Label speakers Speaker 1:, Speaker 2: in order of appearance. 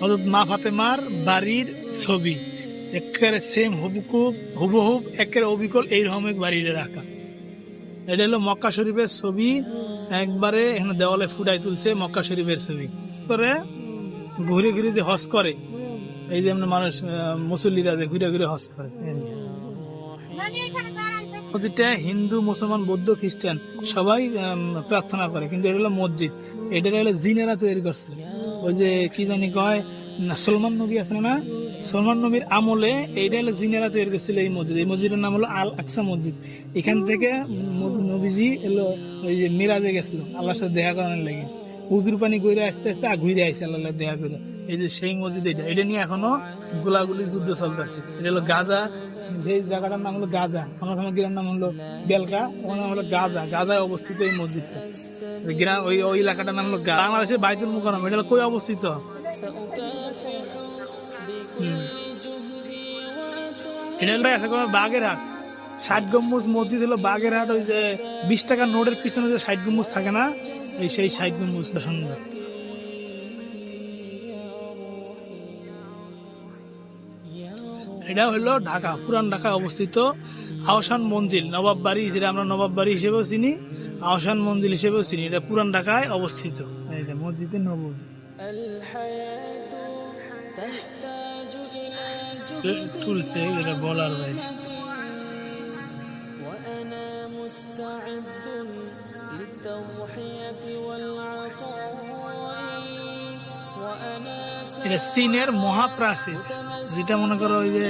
Speaker 1: হজরত মা ফাতেমার বাড়ির ছবি। একেবারে সেম হুবকুব হুবহুব একের অবিকল এই এক বাড়িতে রাখা। এটা হলো মক্কা শরীফের ছবি। একবারে এখানে দেওয়ালে ফুটাই তুলছে মক্কা শরীফের ছবি। করে ঘুরে ঘুরে যে হজ করে, এই যে এমনি মানুষ মুসল্লিরা যে ঘুরে ঘুরে হস করে। প্রতিটা হিন্দু, মুসলমান, বৌদ্ধ, খ্রিস্টান সবাই প্রার্থনা করে। কিন্তু এটা হলো মসজিদ। এটা হলো জিনেরা তৈরি করছে। ওই যে কি জানি কয়? সলমান নবী আছে না? সলমান নবীর আমলে এইটা হলো জিনেরা তৈরি করছিল এই মসজিদ। এই মসজিদের নাম হলো আল আকসা মসজিদ। এখান থেকে নবীজি এলো, ওই যে মিরাজে গেছিল। আল্লাহর সাথে দেখা করানোর লাগে। উজুর পানি করে আস্তে আস্তে ঘুরে আইসে আল্লাহ করে। এই যে সেই মসজিদ এটা এটা নিয়ে এখনও গোলাগুলি যুদ্ধ চলতে এটা হলো গাজা, যে জায়গাটার নাম হলো গাজা। আমার ওখানে গ্রামের নাম হলো বেলকা, ওখানে নাম হলো গাজা। গাজায় অবস্থিত এই মসজিদটা। গ্রাম ওই ওই এলাকাটার নাম হলো বাংলাদেশের বাইতুল মুকাররম, এটা কই অবস্থিত? এটা হলো আছে কোনো বাগেরহাট। ষাট গম্বুজ মসজিদ হলো বাগেরহাট, ওই যে বিশ টাকা নোটের পিছনে যে ষাট গম্বুজ থাকে না? এই সেই ষাট গম্বুজটা সুন্দর এটা হলো ঢাকা, পুরান ঢাকা অবস্থিত আহসান মঞ্জিল, নবাব বাড়ি, যেটা আমরা নবাব বাড়ি হিসেবেও চিনি আহসান মঞ্জিল হিসেবেও চিনি, এটা পুরান ঢাকায় অবস্থিত। মসজিদে নবী তুলছে এটা বলার বাইরে এটা চীনের মহাপ্রাচীর যেটা মনে করো ওই যে